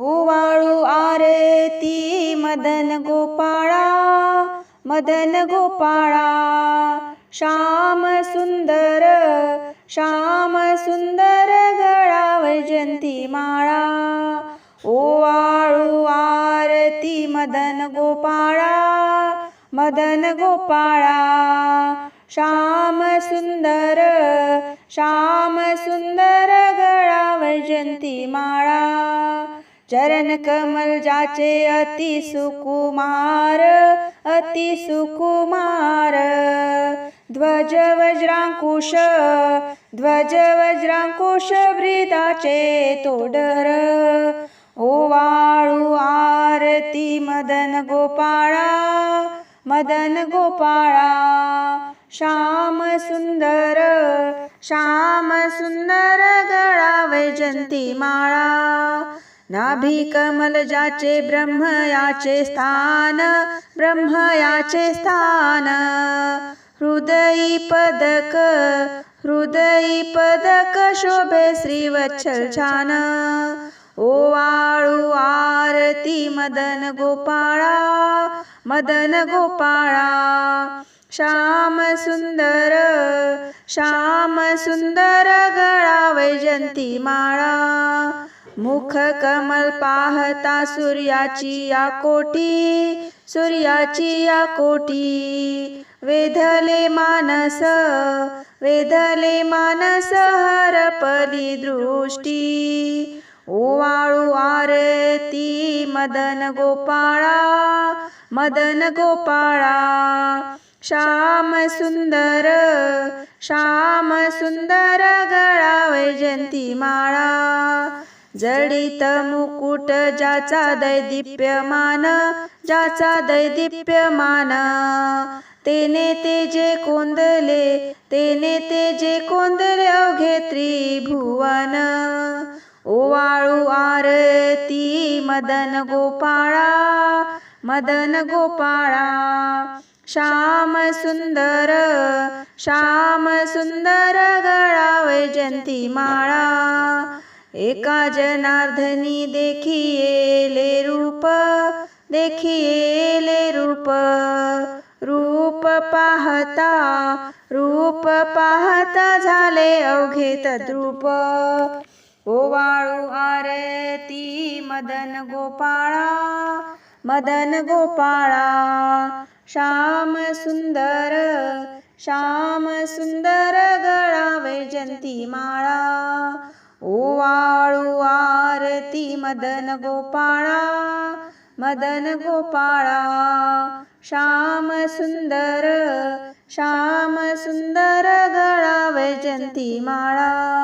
ओवाळू आरती मदन गोपाळा मदन गोपाळा. श्याम सुंदर श्याम सुंदर गळा वैजंती माळा. ओवाळू आरती मदन गोपाळा मदन गोपाळा. श्याम सुंदर श्याम सुंदर गळा वैजंती माळा. चरण कमल जाचे अति सुकुमार अति सुकुमार। ध्वज वज्रांकुश ध्वज वज्रांकुश ब्रीदाचे तोडर। ओवाळू आरती मदन गोपाळा मदन गोपाळा। श्याम सुंदर श्याम सुंदर गळा वैजंती माळा नाभी कमल जाचे ब्रह्म याचे स्थान ब्रह्म याचे स्थान. हृदयी पदक हृदयी पदक शोभे श्रीवत्सल छान. ओवाळू आरती मदन गोपाळा मदन गोपाळा. श्याम सुंदर श्याम सुंदर गळा वैजंती माळा. मुख कमल पाहता सूर्याची या कोटी सूर्याची या कोटी. वेधले मानस वेधले मानस हरपली दृष्टी. ओवाळू आरती मदन गोपाळा मदन गोपाळा. श्याम सुंदर श्याम सुंदर गळा वैजंती माळा जडित मुकुट ज्याचा दैदिप्यमान ज्याचा दैदिप्यमान. तेने ते जे कोंदले तेने ते जे कोंदले अवघे त्रिभुवन ओवाळू आरती मदन गोपाळा मदन गोपाळा. श्याम सुंदर श्याम सुंदर गळा वैजंती माळा एका जनार्दनी देखिएले रूप देखिएले रूप। रूप पाहता रूप पाहता झाले अवघे तद्रूप। ओवाळू आरती मदन गोपाळा मदन गोपाळा। श्याम सुंदर श्याम सुंदर गळा वैजंती माळा। मदन गोपाळा मदन गोपाळा श्याम सुंदर श्याम सुंदर गळा वैजंती माळा